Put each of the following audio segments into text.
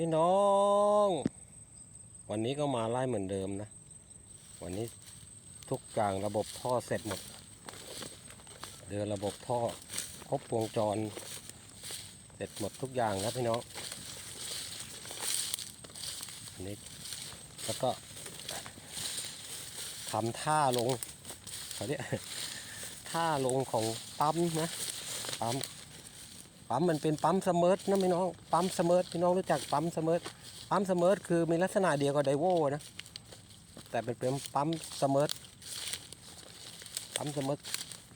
พี่น้อง วันนี้ก็มาไล่เหมือนเดิมนะ วันนี้ทุกอย่างระบบท่อเสร็จหมด เดินระบบท่อครบวงจร เสร็จหมดทุกอย่างครับพี่น้องอันนี้แล้วก็ทำท่าลงเขาเรียกท่าลงของปั๊มนะปั๊ม ปั๊มมันเป็นปั๊มเสมิร์ทนะพี่น้องปั๊มเสมิร์ทพี่น้องรู้จักปั๊มเสมิร์ทปั๊มเสมิร์ทคือมีลักษณะเดียวกับไดโวนะแต่เป็นเป็นปั๊มเสมิร์ทปั๊มเสมิร์ท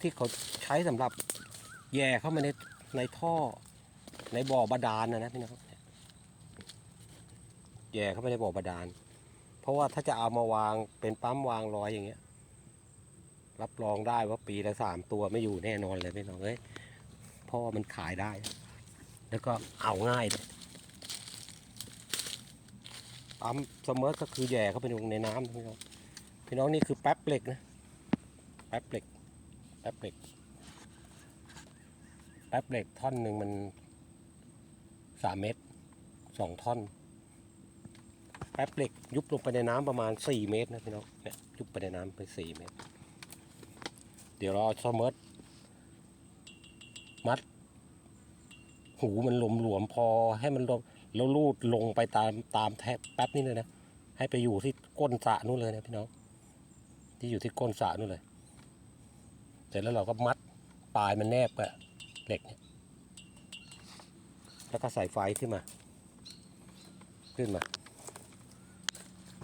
ที่เขาใช้สำหรับแย่เข้ามาในในท่อในบ่อบาดาลนะนะพี่น้องแย่เข้าไปในบ่อบาดาล เพราะว่าถ้าจะเอามาวางเป็นปั๊มวางรอยอย่างเงี้ย รับรองได้ว่าปีละสามตัวไม่อยู่แน่นอนเลยพี่น้องเอ้ย ราะว่ามันขายได้ แล้วก็เอาง่ายด้วยปั๊มเสมอก็คือแย่เข้าไปลงในน้ำพี่น้องพี่น้องนี่คือแป๊บเหล็กนะ แป๊บเหล็ก แป๊บเหล็ก แป๊บเหล็กท่อนหนึ่งมันสามเมตรสองท่อน แป๊บเหล็กยุบลงไปในน้ำประมาณสี่เมตรนะพี่น้องเนี่ยยุบไปในน้ำไปสี่เมตร เดี๋ยวเราเอาสมิร์ท มัด หูมันหลวมหลวมๆพอให้มันลงแล้วลูดลงไปตามตามแทบแป๊บนี้เลยนะ ให้ไปอยู่ที่ก้นสระนู่นเลยนะพี่น้อง ที่อยู่ที่ก้นสระนู่นเลย เสร็จแล้วเราก็มัดปลายมันแนบกับเหล็กเนี่ย แล้วก็ใส่ไฟขึ้นมา ขึ้นมา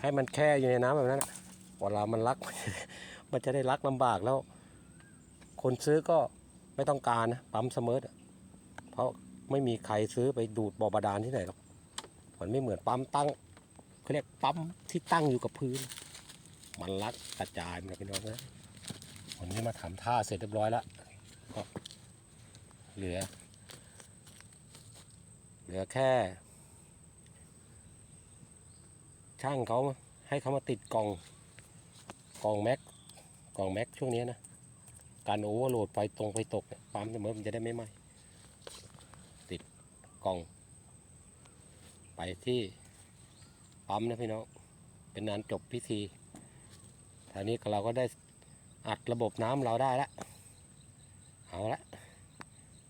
ให้มันแช่อยู่ในน้ำแบบนั้นเวลามันรัก มันจะได้รักลำบากแล้ว คนซื้อก็ ไม่ต้องการนะปั๊มเสมอเพราะไม่มีใครซื้อไปดูดบ่อบาดาลที่ไหนหรอกมันไม่เหมือนปั๊มตั้งเขาเรียกปั๊มที่ตั้งอยู่กับพื้น มันรักกระจายมันนะพี่น้องนะวันนี้มาทำท่าเสร็จเรียบร้อยแล้วก็เหลือ เหลือแค่ ช่างเขาให้เขามาติดกล่องกล่องแม็กกล่องแม็กช่วงนี้นะ การโอเวอร์โหลดไฟตรงไฟตกเนี่ยปั๊มเสมอมันจะได้ไม่ไหม้ติดกล่อง ไปที่ปั๊มนะพี่น้องเป็นนานจบพิธีทางนี้เราก็ได้อัดระบบน้ำเราได้แล้วเอาละ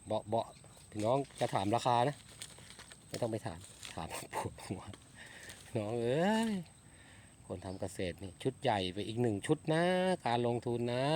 เบาเบาพี่น้องจะถามราคานะ ไม่ต้องไปถาม ถามปวดหัวพี่น้องเอ้ยคนทำเกษตรนี่ชุดใหญ่ไปอีกหนึ่งชุดนะ การลงทุนนะ